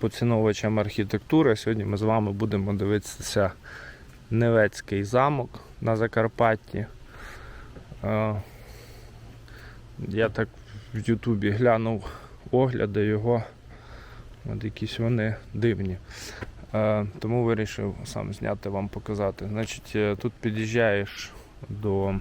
Поціновувачам архітектури. Сьогодні ми з вами будемо дивитися Невецький замок на Закарпатті. Е, Я так в Ютубі глянув огляди його. От якісь вони дивні. Е, Тому вирішив сам зняти вам показати. Значить, е, тут під'їжджаєш до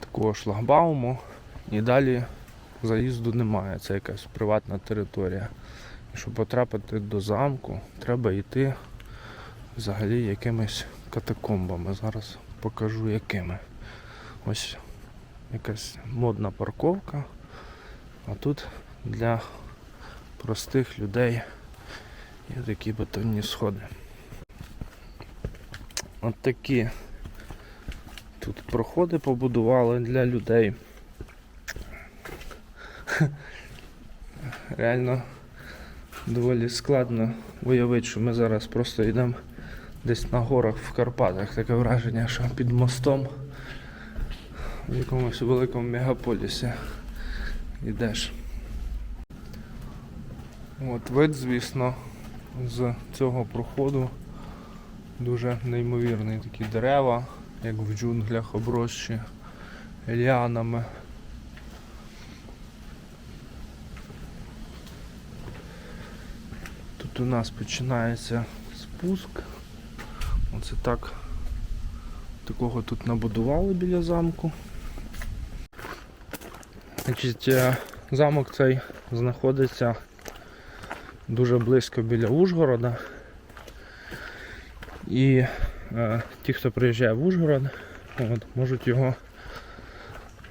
такого шлагбауму і далі заїзду немає, це якась приватна територія. Щоб потрапити до замку, треба йти взагалі якимись катакомбами. Зараз покажу якими. Ось якась модна парковка, а тут для простих людей є такі бетонні сходи. От такі тут проходи побудували для людей. Реально доволі складно уявити, що ми зараз просто йдемо десь на горах в Карпатах. Таке враження, що під мостом в якомусь великому мегаполісі йдеш. От вид, звісно, з цього проходу дуже неймовірний. Такі дерева, як в джунглях оброщі ліанами. Тут у нас починається спуск. Оце так. Такого тут набудували біля замку. Значить, е, замок цей знаходиться дуже близько біля Ужгорода. І е, ті, хто приїжджає в Ужгород, от, можуть його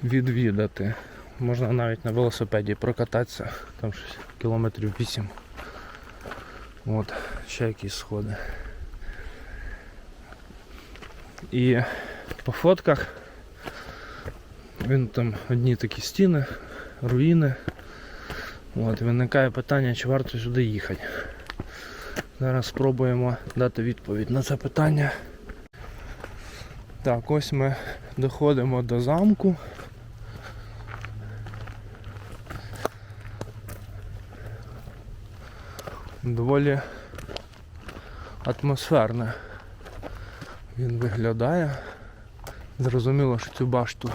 відвідати. Можна навіть на велосипеді прокататися, там щось кілометрів 8. От, ще якісь сходи. І по фотках він там одні такі стіни, руїни. От, виникає питання, чи варто сюди їхати. Зараз спробуємо дати відповідь на це питання. Так, ось ми доходимо до замку. Доволі атмосферне він виглядає. Зрозуміло, що цю башту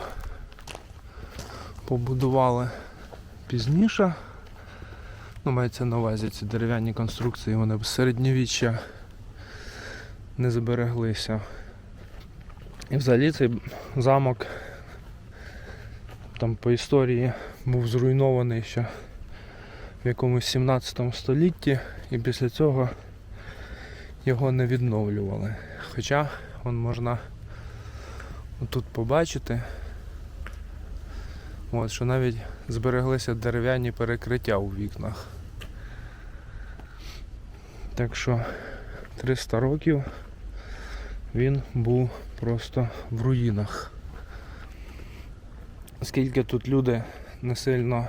побудували пізніше. Ну, мається на увазі ці дерев'яні конструкції, вони в середньовіччя не збереглися. І взагалі цей замок там по історії був зруйнований ще в якомусь 17 столітті і після цього його не відновлювали. Хоча вон можна тут побачити, от, що навіть збереглися дерев'яні перекриття у вікнах. Так що 300 років він був просто в руїнах. Оскільки тут люди не сильно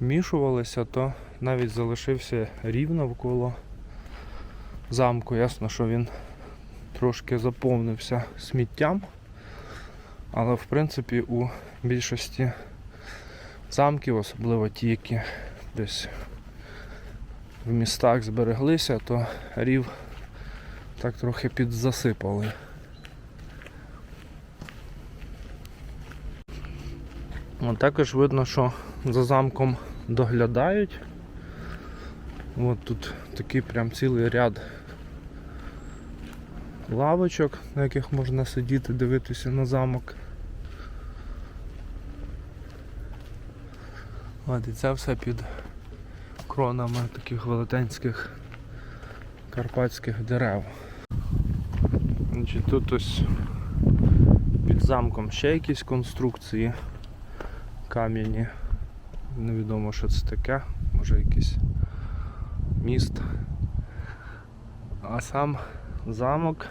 вмішувалися, то навіть залишився рів навколо замку. Ясно, що він трошки заповнився сміттям, але в принципі у більшості замків, особливо ті, які десь в містах збереглися, то рів так трохи підзасипали. Також видно, що за замком доглядають. От тут такий прям цілий ряд лавочок, на яких можна сидіти, дивитися на замок. От і це все під кронами таких велетенських карпатських дерев. Значить, Тут ось під замком ще якісь конструкції кам'яні. Невідомо що це таке, може якийсь міст. А сам замок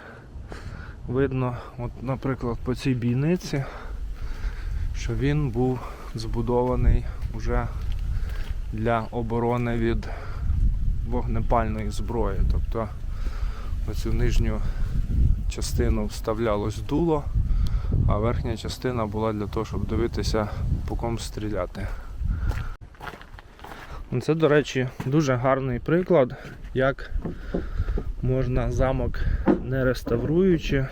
видно, от, наприклад, по цій бійниці, що він був збудований вже для оборони від вогнепальної зброї. Тобто на цю нижню частину вставлялось дуло, а верхня частина була для того, щоб дивитися, по кому стріляти. Це, до речі, дуже гарний приклад, як можна замок не реставруючи,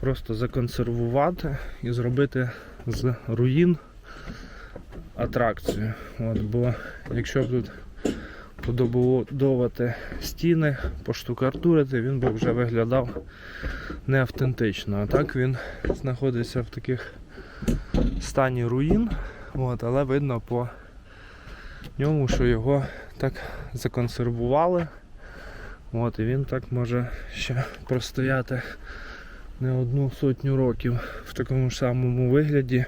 просто законсервувати і зробити з руїн атракцію. От, бо якщо б тут подобудовувати стіни, поштукатурити, він би вже виглядав неавтентично. А так він знаходиться в таких стані руїн, от, але видно по ньому, що його так законсервували. От, і він так може ще простояти не одну сотню років в такому ж самому вигляді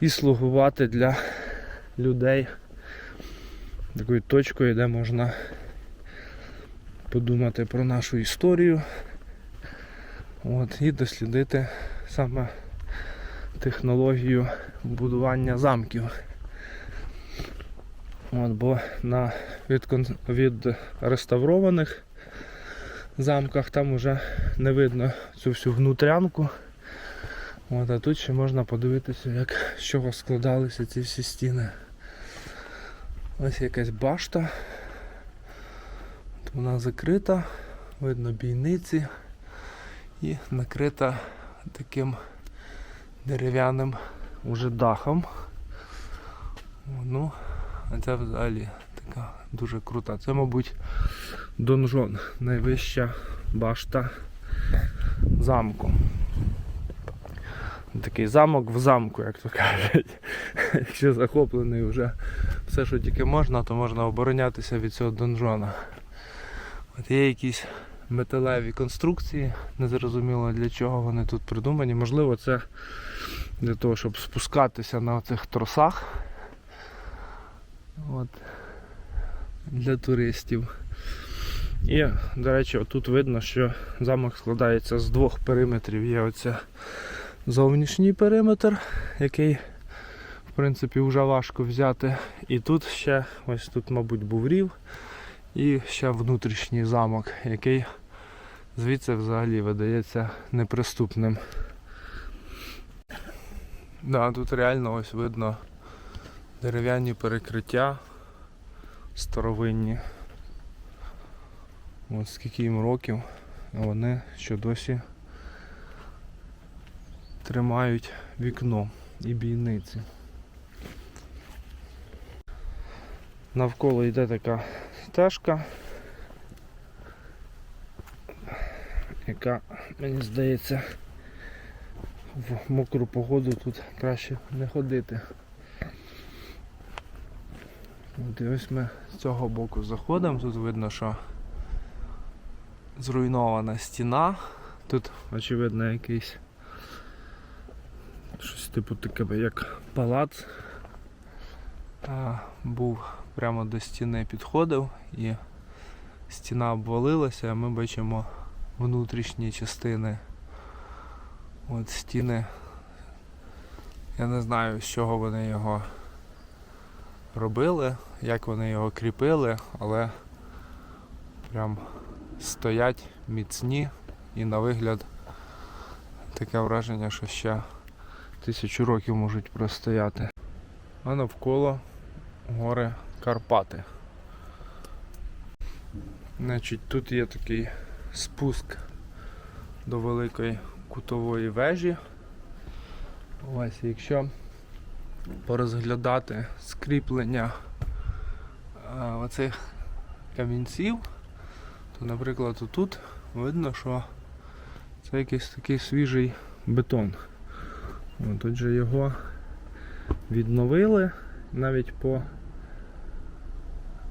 і слугувати для людей такою точкою, де можна подумати про нашу історію от, і дослідити саме технологію будування замків. От, бо на відкон- відреставрованих замках там вже не видно цю всю внутрянку. От, а тут ще можна подивитися, як з чого складалися ці всі стіни. Ось якась башта. От Вона закрита, видно бійниці і накрита таким дерев'яним уже дахом. Ну, а це взагалі така дуже крута. Це, мабуть, донжон, найвища башта замку. Такий замок в замку, як то кажуть. Якщо захоплений вже все, що тільки можна, то можна оборонятися від цього донжона. От є якісь металеві конструкції, незрозуміло для чого вони тут придумані. Можливо, це для того, щоб спускатися на цих тросах. От. Для туристів. І, до речі, отут видно, що замок складається з двох периметрів. Є оця зовнішній периметр, який в принципі вже важко взяти. І тут ще, ось тут, мабуть, був рів, і ще внутрішній замок, який звідси взагалі видається неприступним. Да, тут реально ось видно дерев'яні перекриття старовинні. От скільки їм років, а вони ще досі тримають вікно і бійниці. Навколо йде така стежка, яка, мені здається, в мокру погоду тут краще не ходити. От і ось ми з цього боку заходимо, тут видно, що зруйнована стіна. Тут, очевидно, якийсь щось типу таке, як палац. А, був прямо до стіни підходив і стіна обвалилася, а ми бачимо внутрішні частини. От стіни. Я не знаю, з чого вони його робили, як вони його кріпили, але прям стоять міцні і на вигляд таке враження, що ще тисячу років можуть простояти. А навколо гори Карпати. Значить, тут є такий спуск до великої кутової вежі. Ось, якщо порозглядати скріплення оцих камінців, то, наприклад, тут видно, що це якийсь такий свіжий бетон. Тут же його відновили навіть по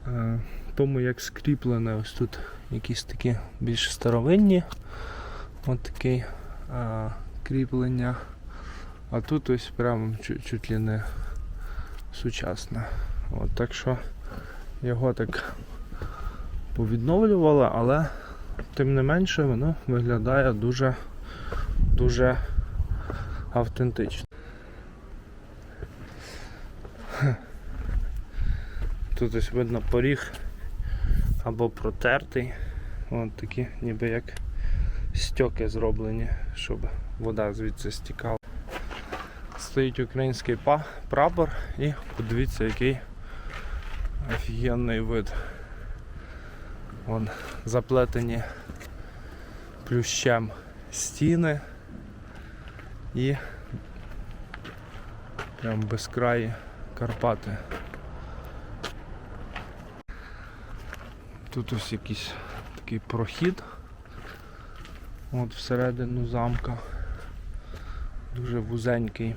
е, тому, як скріплене ось тут якісь такі більш старовинні от такі е, кріплення. А тут ось прямо чуть, ли не сучасне. От, так що його так повідновлювали, але тим не менше воно виглядає дуже дуже автентично. Тут ось видно поріг або протертий. От такі ніби як стьоки зроблені, щоб вода звідси стікала. Стоїть український прапор і подивіться, який Офігенний вид. Вон заплетені плющем стіни і прям безкраї Карпати. Тут ось якийсь такий прохід. От всередину замка. Дуже вузенький.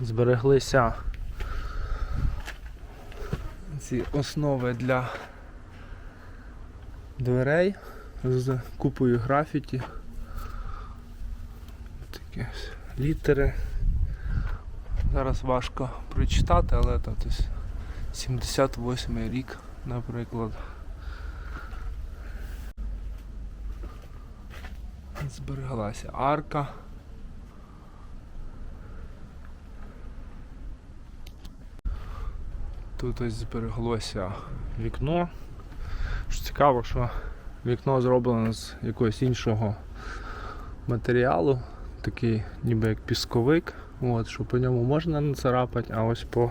Збереглися ці основи для дверей з купою графіті. Такі літери. Зараз важко прочитати, але тут ось 78 рік, наприклад. Збереглася арка. Тут ось збереглося вікно. Що цікаво, що вікно зроблено з якогось іншого матеріалу, такий ніби як пісковик, от, що по ньому можна нацарапати, а ось по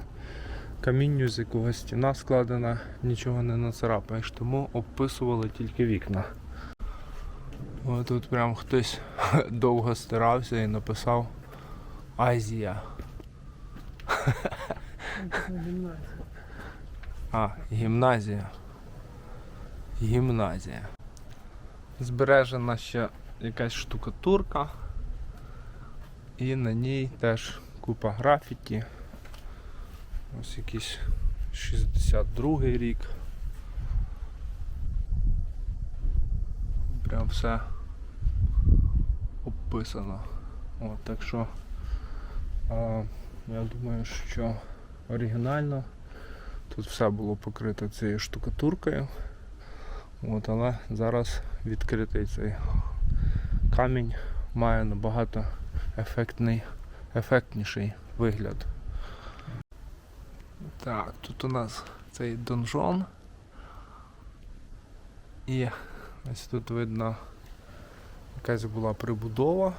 камінню, з якого стіна складена, нічого не нацарапаєш, тому обписували тільки вікна. О, тут прям хтось довго старався і написав Азія. А, гімназія. Гімназія. Збережена ще якась штукатурка. І на ній теж купа графіті. Ось якийсь 62 рік. Прям все обписано. От, так що а, я думаю, що оригінально тут все було покрито цією штукатуркою. От, але зараз відкритий цей камінь має набагато ефектний, ефектніший вигляд. Так, тут у нас цей донжон. І ось тут видно якась була прибудова,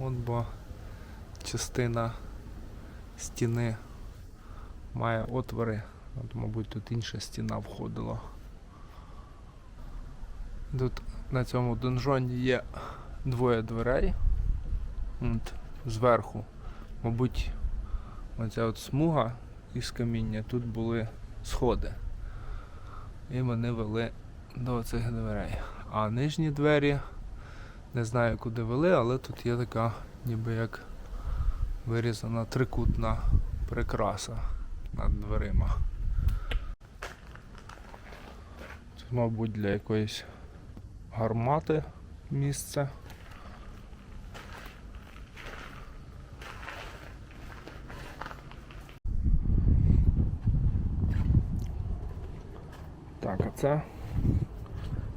от бо частина стіни має отвори. Мабуть, тут інша стіна входила. Тут на цьому донжоні є двоє дверей. От, зверху. Мабуть, оця от смуга із каміння, тут були сходи. І вони вели до цих дверей. А нижні двері не знаю куди вели, але тут є така ніби як вирізана трикутна прикраса над дверима. Тут, мабуть, для якоїсь гармати місце. Так, а це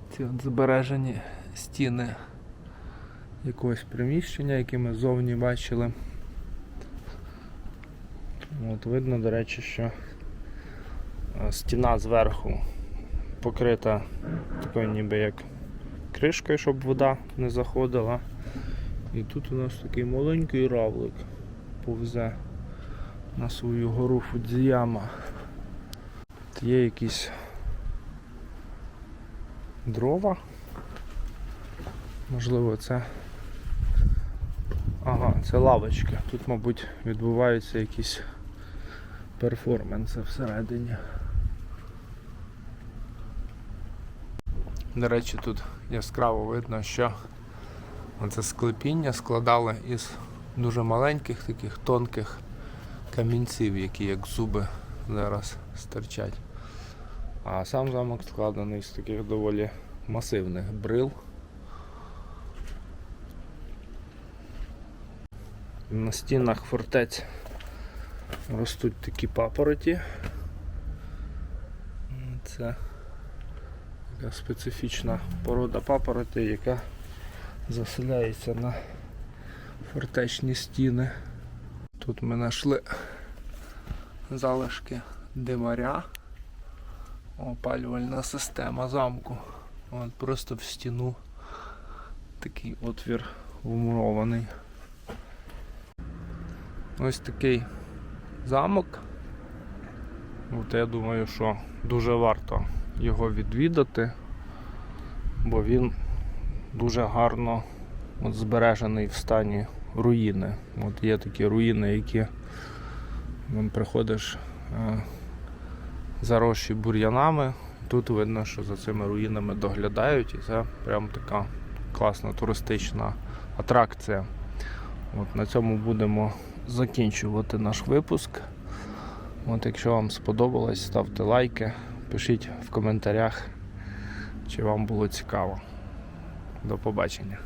ці от збережені стіни якогось приміщення, яке ми ззовні бачили. От видно, до речі, що е, стіна зверху покрита такою ніби як кришкою, щоб вода не заходила. І тут у нас такий маленький равлик повзе на свою гору Фудзіяма. Є якісь дрова. Можливо, це. Ага, це лавочки. Тут, мабуть, відбуваються якісь перформанси всередині. До речі, тут яскраво видно, що це склепіння складали із дуже маленьких таких тонких камінців, які як зуби зараз стирчать. А сам замок складений з таких доволі масивних брил. На стінах фортець ростуть такі папороті. Це така специфічна порода папороті, яка заселяється на фортечні стіни. Тут ми знайшли залишки димаря. Опалювальна система замку. От просто в стіну такий отвір вмурований. Ось такий замок. От я думаю, що дуже варто його відвідати, бо він дуже гарно от, збережений в стані руїни. От є такі руїни, які вон, приходиш е, заросші бур'янами. Тут видно, що за цими руїнами доглядають, і це прям така класна туристична атракція. От на цьому будемо закінчувати наш випуск. От якщо вам сподобалось, ставте лайки, пишіть в коментарях, чи вам було цікаво. До побачення.